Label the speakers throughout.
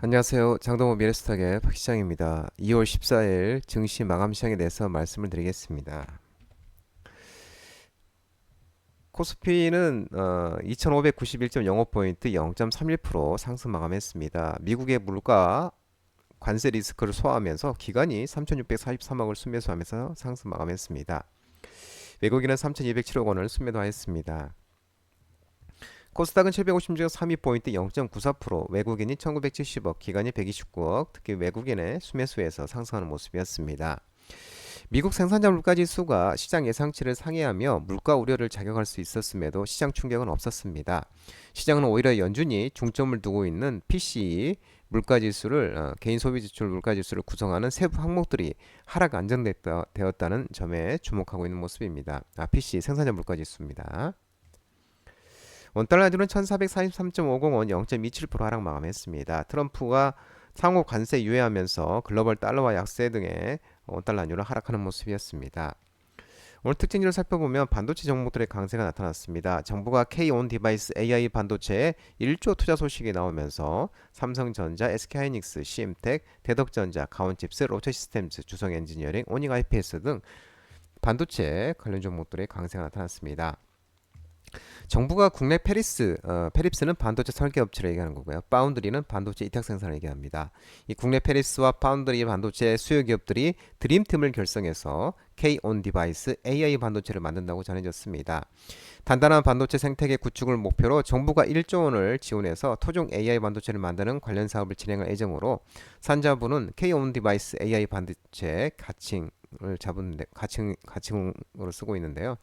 Speaker 1: 안녕하세요. 장동호 미래스탁의 박 시장입니다. 2월 14일 증시 마감 시장에 대해서 말씀을 드리겠습니다. 코스피는 어, 2591.05포인트 0.31% 상승 마감했습니다. 미국의 물가 관세 리스크를 소화하면서 기관이 3643억을 순매수하면서 상승 마감했습니다. 외국인은 3207억 원을 순매도하였습니다. 코스닥은 750주가 3위포인트 0.94% 외국인이 1970억 기관이 129억 특히 외국인의 수매수에서 상승하는 모습이었습니다. 미국 생산자 물가지수가 시장 예상치를 상회하며 물가 우려를 자격할 수 있었음에도 시장 충격은 없었습니다. 시장은 오히려 연준이 중점을 두고 있는 PCE 물가지수를 어, 개인 소비 지출 물가지수를 구성하는 세부 항목들이 하락 안정되었다는 점에 주목하고 있는 모습입니다. 아, PC 생산자 물가지수입니다. 원달러주는 1443.50원 0.27% 하락 마감했습니다. 트럼프가 상호 관세 유예하면서 글로벌 달러와 약세 등의 원달러주는 하락하는 모습이었습니다. 오늘 특징들을 살펴보면 반도체 종목들의 강세가 나타났습니다. 정부가 K-ON 디바이스 AI 반도체에 1조 투자 소식이 나오면서 삼성전자, SK하이닉스, CM텍, 대덕전자, 가온칩스, 로체시스템즈, 주성엔지니어링, 오닝 IPS 등 반도체 관련 종목들의 강세가 나타났습니다. 정부가 국내 페리스, 어, 페립스는 반도체 설계 업체를 얘기하는 거고요. 파운드리는 반도체 이탁 생산을 얘기합니다. 이 국내 페리스와 파운드리 반도체 수요 기업들이 드림팀을 결성해서 K-on 디바이스 AI 반도체를 만든다고 전해졌습니다. 단단한 반도체 생태계 구축을 목표로 정부가 1조 원을 지원해서 토종 AI 반도체를 만드는 관련 사업을 진행할 예정으로 산자부는 K-on 디바이스 AI 반도체 가칭 을 잡은 가칭 가칭으로 쓰고 있는데요.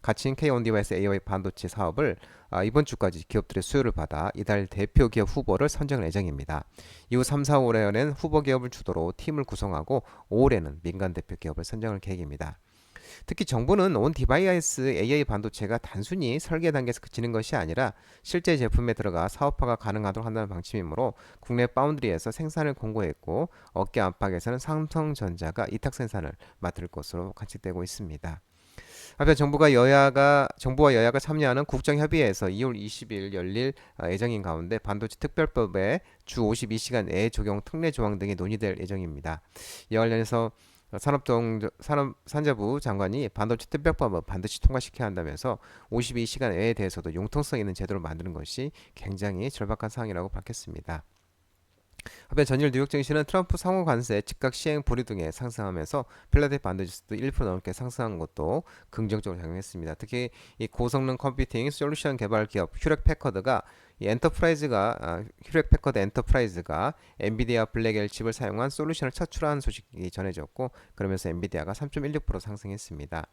Speaker 1: 가칭 K-on 디바이스 AI 반도체 사업을 아, 이번 주까지 기업들의 수요를 받아 이달 대표 기업 후보를 선정할 예정입니다. 이후 3, 4월에는 후보 기업을 주도로 팀을 구성하고 5월에는 민간 대표 기업을 선정할 계획입니다. 특히 정부는 온 디바이스 AI 반도체가 단순히 설계 단계에서 그치는 것이 아니라 실제 제품에 들어가 사업화가 가능하도록 한다는 방침이므로 국내 파운드리에서 생산을 공고했고 업계 안팎에서는 삼성전자가 이탁 생산을 맡을 것으로 관측되고 있습니다. 한편 정부가 여야가 정부와 여야가 참여하는 국정협의회에서 2월 20일 열릴 어, 예정인 가운데 반도체 특별법의 주 52시간 내 적용 특례 조항 등이 논의될 예정입니다. 이와 관련해서 산업동 산업 산자부 장관이 반도체 특별법을 반드시 통과시켜야 한다면서 52시간 외에 대해서도 융통성 있는 제도를 만드는 것이 굉장히 절박한 사항이라고 밝혔습니다. 한편 전일 뉴욕 증시는 트럼프 상호 관세 즉각 시행 보류 등에 상승하면서 필라델피아 반도체도 1% 넘게 상승한 것도 긍정적으로 작용했습니다. 특히 이 고성능 컴퓨팅 솔루션 개발 기업 휴렉 패커드가 이 엔터프라이즈가 아, 휴렉 패커드 엔터프라이즈가 엔비디아 블랙엘 칩을 사용한 솔루션을 첫 출하한 소식이 전해졌고 그러면서 엔비디아가 3.16% 상승했습니다.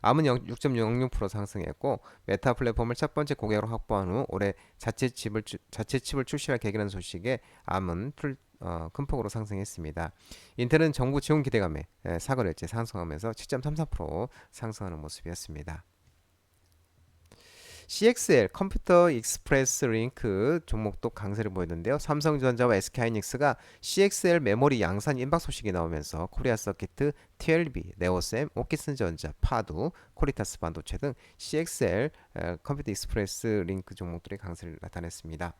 Speaker 1: 암은 6.06% 상승했고 메타 플랫폼을 첫 번째 고객으로 확보한 후 올해 자체 칩을 자체 칩을 출시할 계획이라는 소식에 암은 풀, 어, 큰 폭으로 상승했습니다. 인텔은 정부 지원 기대감에 사거래째 상승하면서 7.34% 상승하는 모습이었습니다. CXL 컴퓨터 익스프레스 링크 종목도 강세를 보였는데요. 삼성전자와 SK하이닉스가 CXL 메모리 양산 임박 소식이 나오면서 코리아 서키트, TLB, 네오셈, 오키슨전자, 파두, 코리타스 반도체 등 CXL 컴퓨터 익스프레스 링크 종목들이 강세를 나타냈습니다.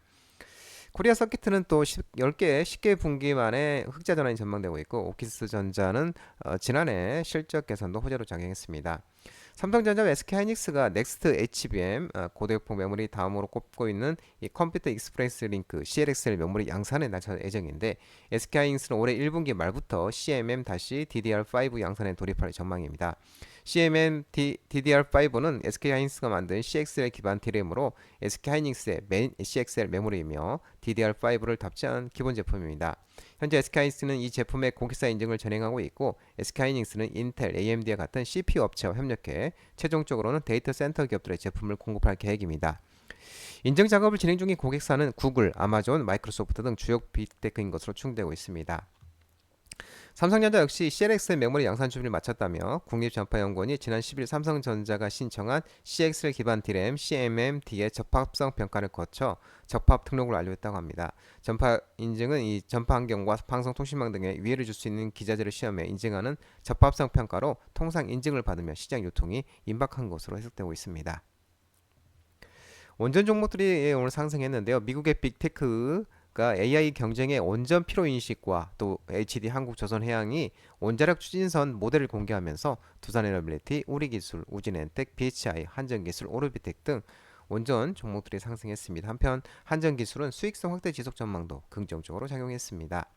Speaker 1: 코리아 서키트는 또 10, 10개 10개 분기 만에 흑자 전환이 전망되고 있고 오키스 전자는 어, 지난해 실적 개선도 호재로 작용했습니다. 삼성전자와 SK하이닉스가 넥스트 HBM 어, 고대역폭 메모리 다음으로 꼽고 있는 이 컴퓨터 익스프레스 링크 CLXL 메모리 양산에 나설 예정인데 SK하이닉스는 올해 1분기 말부터 CMM-DDR5 양산에 돌입할 전망입니다. CMM DDR5는 SK하이닉스가 만든 CXL 기반 디램으로 SK하이닉스의 메인 CXL 메모리이며 DDR5를 답지한 기본 제품입니다. 현재 SK하이닉스는 이 제품의 고객사 인증을 진행하고 있고 SK하이닉스는 인텔, AMD와 같은 CPU 업체와 협력해 최종적으로는 데이터 센터 기업들의 제품을 공급할 계획입니다. 인증 작업을 진행 중인 고객사는 구글, 아마존, 마이크로소프트 등 주요 빅테크인 것으로 추정되고 있습니다. 삼성전자 역시 CLX의 메모리 양산 준비를 마쳤다며 국립전파연구원이 지난 10일 삼성전자가 신청한 CXL 기반 D램 CMMD의 적합성 평가를 거쳐 적합 등록을 완료했다고 합니다. 전파 인증은 이 전파 환경과 방송 통신망 등에 위해를 줄 수 있는 기자재를 시험에 인증하는 적합성 평가로 통상 인증을 받으며 시장 유통이 임박한 것으로 해석되고 있습니다. 원전 종목들이 오늘 상승했는데요. 미국의 빅테크 그러니까 AI 경쟁의 온전 필요 인식과 또 HD 한국조선해양이 원자력 추진선 모델을 공개하면서 두산에너빌리티, 우리기술, 우진엔텍, BHI, 한전기술, 오르비텍 등 원전 종목들이 상승했습니다. 한편 한전기술은 수익성 확대 지속 전망도 긍정적으로 작용했습니다.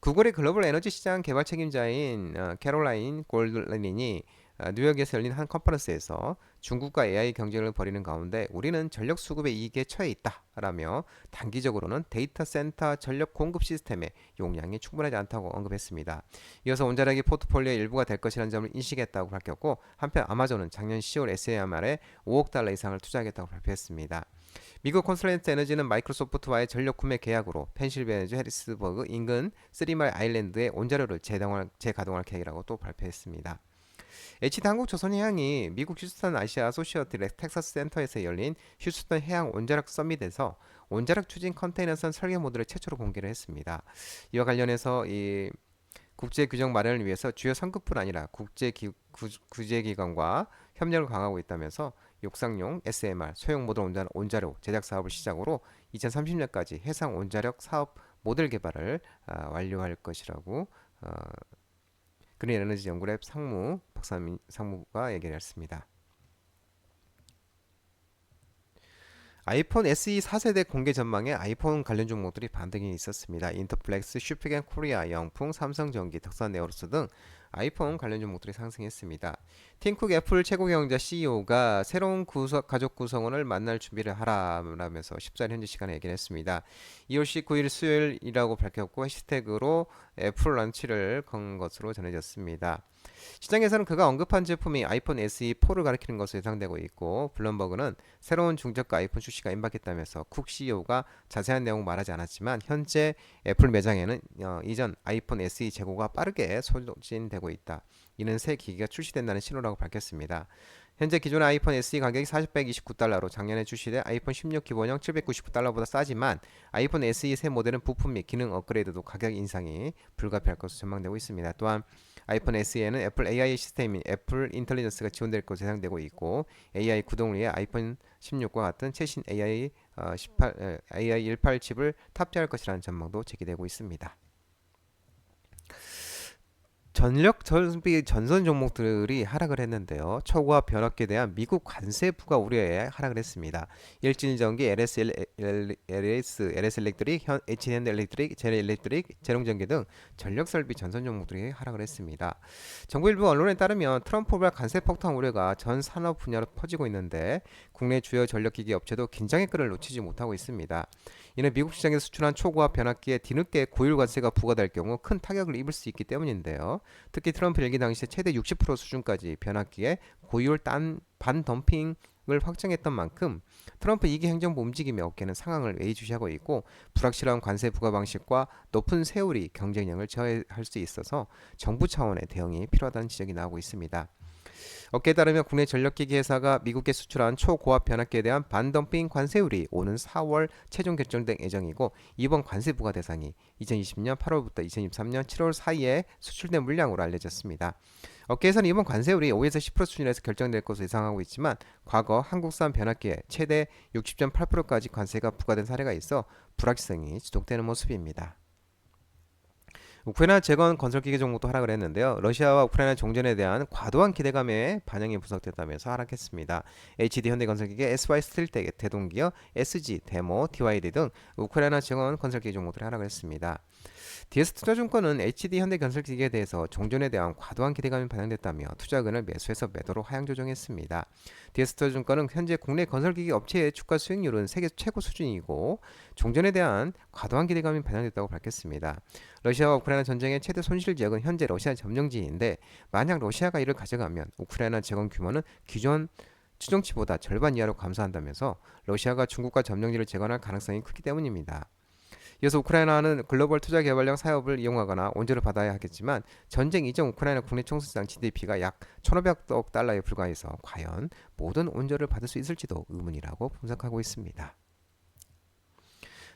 Speaker 1: 구글의 글로벌 에너지 시장 개발 책임자인 어, 캐롤라인 골드린이 어, 뉴욕에서 열린 한 컨퍼런스에서 중국과 AI 경쟁을 벌이는 가운데 우리는 전력 수급의 이익에 처해 있다라며 단기적으로는 데이터 센터 전력 공급 시스템의 용량이 충분하지 않다고 언급했습니다. 이어서 원자력이 포트폴리오의 일부가 될 것이라는 점을 인식했다고 밝혔고 한편 아마존은 작년 10월 SAMR에 5억 달러 이상을 투자하겠다고 발표했습니다. 미국 콘슬렌트 에너지는 마이크로소프트와의 전력 구매 계약으로 펜실베니주 해리스버그 인근 쓰리마일 아일랜드의 재동할, 재가동할 계획이라고 또 발표했습니다. HD 한국조선해양이 미국 휴스턴 아시아 아소시어트 텍사스 센터에서 열린 휴스턴 해양 원자력 서밋에서 원자력 추진 컨테이너선 설계 모델을 최초로 공개를 했습니다. 이와 관련해서 이 국제 규정 마련을 위해서 주요 성급뿐 아니라 국제 기, 구, 구제기관과 협력을 강화하고 있다면서 육상용 SMR 소형 모듈 원자력, 원자력 제작 사업을 시작으로 2030년까지 해상 원자력 사업 모델 개발을 어, 완료할 것이라고 어, 그린 에너지 연구랩 상무 박사님 상무가 얘기를 했습니다. 아이폰 SE 4세대 공개 전망에 아이폰 관련 종목들이 반등이 있었습니다. 인터플렉스, 슈퍼겐 코리아, 영풍, 삼성전기, 덕산 네오로스 등 아이폰 관련 종목들이 상승했습니다. 팀쿡 애플 최고 경영자 CEO가 새로운 구석, 가족 구성원을 만날 준비를 하라면서 14일 현지 시간에 얘기를 했습니다. 2월 19일 수요일이라고 밝혔고 해시태그로 애플 런치를 건 것으로 전해졌습니다. 시장에서는 그가 언급한 제품이 아이폰 SE 4를 가리키는 것으로 예상되고 있고 블룸버그는 새로운 중저가 아이폰 출시가 임박했다면서 쿡 CEO가 자세한 내용 말하지 않았지만 현재 애플 매장에는 어, 이전 아이폰 SE 재고가 빠르게 소진되고 있다. 이는 새 기기가 출시된다는 신호라고 밝혔습니다. 현재 기존 아이폰 SE 가격이 429달러로 작년에 출시된 아이폰 16 기본형 799달러보다 싸지만 아이폰 SE 새 모델은 부품 및 기능 업그레이드도 가격 인상이 불가피할 것으로 전망되고 있습니다. 또한 아이폰 SE에는 애플 AI 시스템인 애플 인텔리전스가 지원될 것으로 예상되고 있고 AI 구동을 위해 아이폰 16과 같은 최신 AI 어, 18, AI 18 칩을 탑재할 것이라는 전망도 제기되고 있습니다. 전력 전비 전선 종목들이 하락을 했는데요. 초과 변압기에 대한 미국 관세 부과 우려에 하락을 했습니다. 일진전기, LS, LS, LS 일렉트릭, H현대 일렉트릭, 제네 일렉트릭, 제롱전기 등 전력 설비 전선 종목들이 하락을 했습니다. 정부 일부 언론에 따르면 트럼프발 관세 폭탄 우려가 전 산업 분야로 퍼지고 있는데 국내 주요 전력기기 업체도 긴장의 끈을 놓치지 못하고 있습니다. 이는 미국 시장에서 수출한 초고압 변압기에 뒤늦게 고율 관세가 부과될 경우 큰 타격을 입을 수 있기 때문인데요. 특히 트럼프 일기 당시에 최대 60% 수준까지 변압기에 고율 딴 반덤핑 을 확정했던 만큼 트럼프 이기 행정부 움직임에 업계는 상황을 예의주시하고 있고 불확실한 관세 부과 방식과 높은 세율이 경쟁력을 저해할 수 있어서 정부 차원의 대응이 필요하다는 지적이 나오고 있습니다. 업계에 따르면 국내 전력기기 회사가 미국에 수출한 초고압 변압기에 대한 반덤핑 관세율이 오는 4월 최종 결정된 예정이고 이번 관세 부과 대상이 2020년 8월부터 2023년 7월 사이에 수출된 물량으로 알려졌습니다. 업계에서는 이번 관세율이 5에서 10% 수준에서 결정될 것으로 예상하고 있지만 과거 한국산 변압기에 최대 60.8%까지 관세가 부과된 사례가 있어 불확실성이 지속되는 모습입니다. 우크라이나 재건 건설기계 종목도 하락을 했는데요. 러시아와 우크라이나 종전에 대한 과도한 기대감에 반영이 분석됐다면서 하락했습니다. HD 현대건설기계, SY 스틸텍, 대동기업, SG, 데모, DYD 등 우크라이나 재건 건설기계 종목들이 하락을 했습니다. DS투자증권은 HD 현대건설기계에 대해서 종전에 대한 과도한 기대감이 반영됐다며 투자금을 매수해서 매도로 하향 조정했습니다. DS투자증권은 현재 국내 건설기계 업체의 주가 수익률은 세계 최고 수준이고 종전에 대한 과도한 기대감이 반영됐다고 밝혔습니다. 러시아와 우크라이나 전쟁의 최대 손실 지역은 현재 러시아 점령지인데 만약 러시아가 이를 가져가면 우크라이나 재건 규모는 기존 추정치보다 절반 이하로 감소한다면서 러시아가 중국과 점령지를 재건할 가능성이 크기 때문입니다. 이어서 우크라이나는 글로벌 투자 개발형 사업을 이용하거나 원조를 받아야 하겠지만 전쟁 이전 우크라이나 국내 총수장 GDP가 약 1,500억 달러에 불과해서 과연 모든 원조를 받을 수 있을지도 의문이라고 분석하고 있습니다.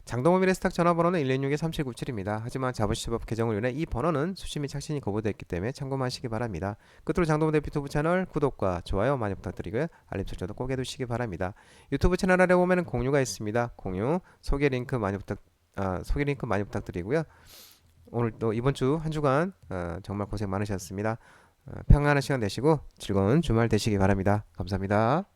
Speaker 1: 장동범 미래스탁 전화번호는 116-3797입니다. 하지만 자본시법 개정을 위해 이 번호는 및 착신이 거부됐기 때문에 참고하시기 바랍니다. 끝으로 장동범 대표 유튜브 채널 구독과 좋아요 많이 부탁드리고요. 알림 설정도 꼭 해두시기 바랍니다. 유튜브 채널 아래 보면 공유가 있습니다. 공유, 소개 링크 많이 부탁드립니다. 아, 소개 링크 많이 부탁드리고요. 오늘 또 이번 주 한 주간 어, 정말 고생 많으셨습니다. 어, 평안한 시간 되시고 즐거운 주말 되시기 바랍니다. 감사합니다.